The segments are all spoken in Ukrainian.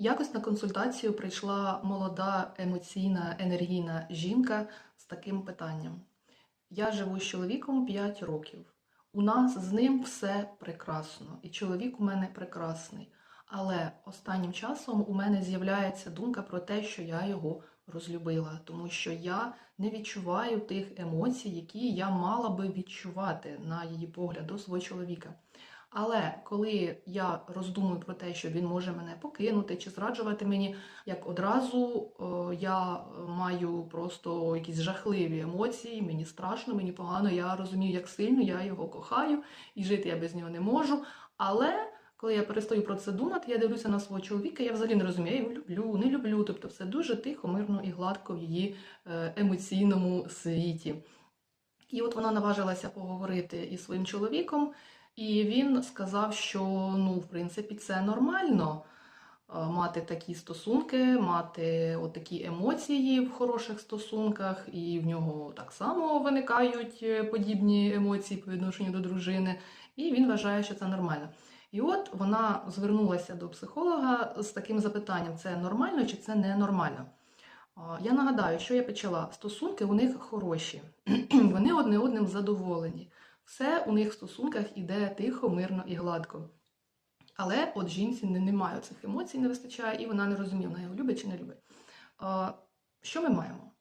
Якось на консультацію прийшла молода, емоційна, енергійна жінка з таким питанням. Я живу з чоловіком 5 років. У нас з ним все прекрасно, і чоловік у мене прекрасний. Але останнім часом у мене з'являється думка про те, що я його розлюбила, тому що я не відчуваю тих емоцій, які я мала би відчувати на її погляд до свого чоловіка. Але коли я роздумую про те, що він може мене покинути чи зраджувати мені, як одразу е, я маю просто якісь жахливі емоції, мені страшно, мені погано, я розумію, як сильно я його кохаю, і жити я без нього не можу. Але коли я перестаю про це думати, я дивлюся на свого чоловіка, я взагалі не розумію, я його люблю, не люблю. Тобто все дуже тихо, мирно і гладко в її е, емоційному світі. І от вона наважилася поговорити із своїм чоловіком, і він сказав, що ну, в принципі, це нормально е, мати такі стосунки, мати такі емоції в хороших стосунках, і в нього так само виникають е, подібні емоції по відношенню до дружини, і він вважає, що це нормально. І от вона звернулася до психолога з таким запитанням: це нормально чи це ненормально? Я нагадаю, що я почала. Стосунки у них хороші, вони одне одним задоволені. Все у них в стосунках іде тихо, мирно і гладко. Але от жінці не- немає цих емоцій, не вистачає, і вона не розуміє, вона його любить чи не любить. А, Що ми маємо?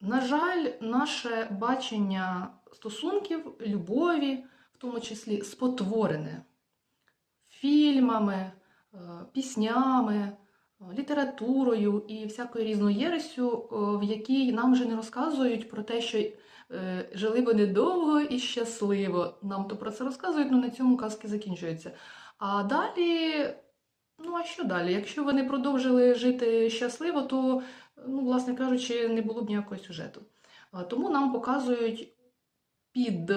На жаль, наше бачення стосунків, любові, в тому числі, спотворене фільмами, е, піснями, літературою і всякою різною єресю, е, в якій нам вже не розказують про те, що е, жили вони довго і щасливо. Нам то про це розказують, але на цьому казки закінчуються. А далі, ну а що далі? Якщо вони продовжили жити щасливо, то, ну, власне кажучи, не було б ніякого сюжету. Тому нам показують під,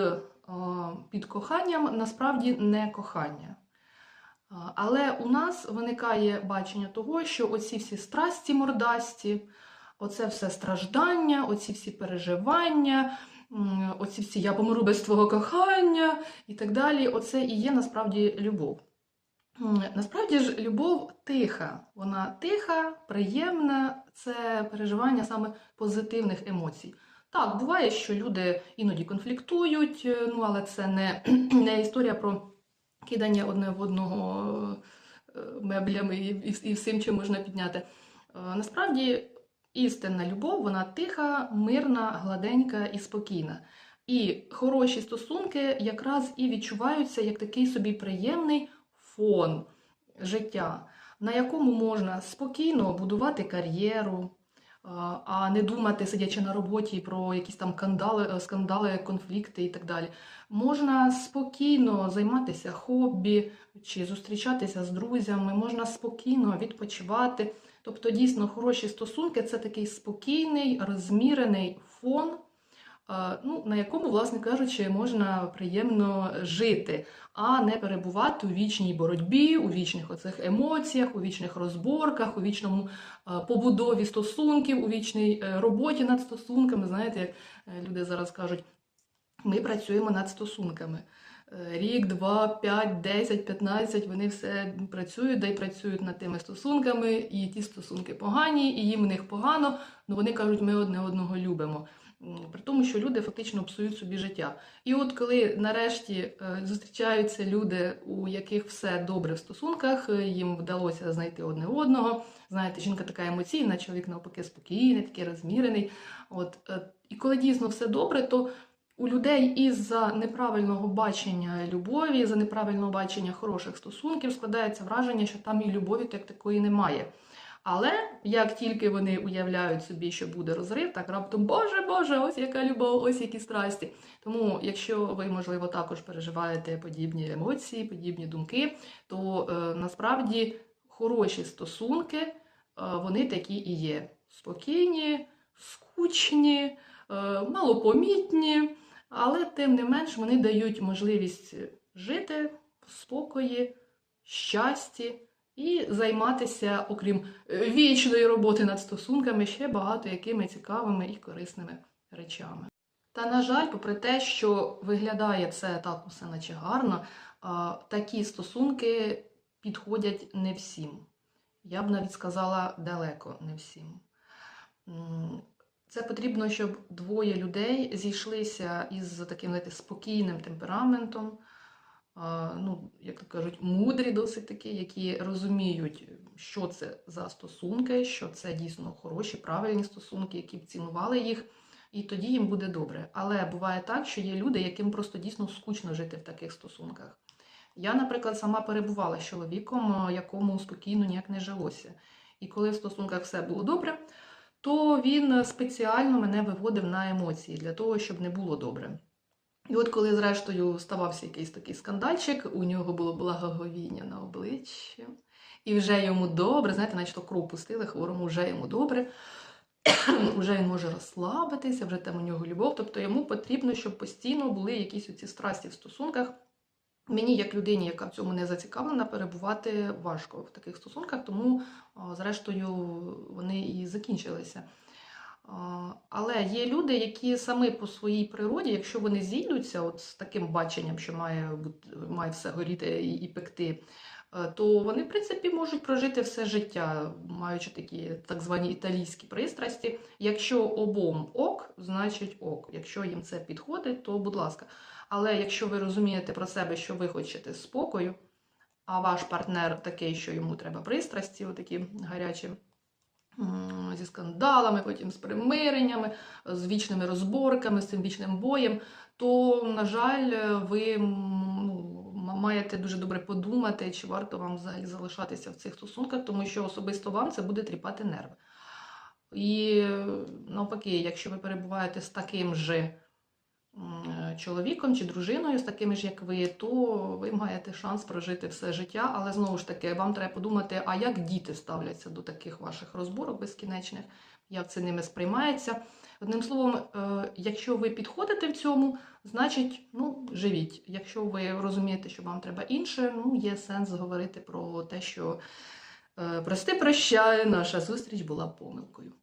під коханням насправді не кохання. Але у нас виникає бачення того, що оці всі страсті мордасті, оце все страждання, оці всі переживання, оці всі я помру без твого кохання і так далі. Оце і є насправді любов. Насправді ж любов тиха, вона тиха, приємна, це переживання саме позитивних емоцій. Так, буває, що люди іноді конфліктують, е, ну але це не, не історія про кидання одне в одного е, меблями і, всім, чим можна підняти. Е, Насправді істинна любов, вона тиха, мирна, гладенька і спокійна. І хороші стосунки якраз і відчуваються як такий собі приємний фон життя, на якому можна спокійно будувати кар'єру, а, не думати, сидячи на роботі, про якісь там скандали, скандали, конфлікти і так далі. Можна спокійно займатися хобі чи зустрічатися з друзями, можна спокійно відпочивати. Тобто, дійсно, хороші стосунки це такий спокійний, розмірений фон, е, ну, на якому, власне кажучи, можна приємно жити, а не перебувати у вічній боротьбі, у вічних оцих емоціях, у вічних розборках, у вічному побудові стосунків, у вічній е, роботі над стосунками. Знаєте, як е, люди зараз кажуть, ми працюємо над стосунками. Е, Рік, два, п'ять, десять, п'ятнадцять, вони все працюють, да й працюють над тими стосунками, і ті стосунки погані, і їм в них погано, але вони кажуть, ми одне одного любимо. При тому, що люди фактично псують собі життя. І от коли нарешті е, зустрічаються люди, у яких все добре в стосунках, е, їм вдалося знайти одне одного. Знаєте, жінка така емоційна, чоловік навпаки спокійний, такий розмірений. От, е, і коли дійсно все добре, то у людей із-за неправильного бачення любові, за неправильного бачення хороших стосунків складається враження, що там і любові то як такої немає. Але як тільки вони уявляють собі, що буде розрив, так раптом Боже Боже, ось яка любов, ось які страсті. Тому, якщо ви, можливо, також переживаєте подібні емоції, подібні думки, то е, насправді хороші стосунки, е, вони такі і є: спокійні, скучні, е, малопомітні, але тим не менш вони дають можливість жити в спокої, щасті і займатися, окрім е, вічної роботи над стосунками, ще багато якими цікавими і корисними речами. Та, на жаль, попри те, що виглядає це так усе наче гарно, такі стосунки підходять не всім. Я б навіть сказала далеко не всім. Це потрібно, щоб двоє людей зійшлися із таким знаєте, спокійним темпераментом, ну, як то кажуть, мудрі досить такі, які розуміють, що це за стосунки, що це дійсно хороші, правильні стосунки, які б цінували їх, і тоді їм буде добре. Але буває так, що є люди, яким просто дійсно скучно жити в таких стосунках. Я, наприклад, сама перебувала з чоловіком, якому спокійно ніяк не жилося. І коли в стосунках все було добре, то він спеціально мене виводив на емоції для того, щоб не було добре. І от коли, зрештою, ставався якийсь такий скандальчик, у нього було благоговіння на обличчі, і вже йому добре, знаєте, наче то кров пустили, хворому вже йому добре, вже він може розслабитися, вже там у нього любов. Тобто йому потрібно, щоб постійно були якісь оці страсті в стосунках. Мені, як людині, яка в цьому не зацікавлена, перебувати важко в таких стосунках, тому, зрештою, вони і закінчилися. Але є люди, які самі по своїй природі, якщо вони зійдуться от з таким баченням, що має, має все горіти і, і пекти, е, то вони, в принципі, можуть прожити все життя, маючи такі так звані італійські пристрасті. Якщо обом ок, значить ок. Якщо їм це підходить, то будь ласка. Але якщо ви розумієте про себе, що ви хочете спокою, а ваш партнер такий, що йому треба пристрасті, отакі гарячі, зі скандалами, потім з примиреннями, з вічними розборками, з цим вічним боєм, то, на жаль, ви ну, маєте дуже добре подумати, чи варто вам взагалі залишатися в цих стосунках, тому що особисто вам це буде тріпати нерви. І навпаки, якщо ви перебуваєте з таким же чоловіком чи дружиною, з такими ж, як ви, то ви маєте шанс прожити все життя. Але знову ж таки, вам треба подумати, а як діти ставляться до таких ваших розборок безкінечних, як це ними сприймається. Одним словом, е, якщо ви підходите в цьому, значить, ну, живіть. Якщо ви розумієте, що вам треба інше, ну, є сенс говорити про те, що е, прости, прощай, наша зустріч була помилкою.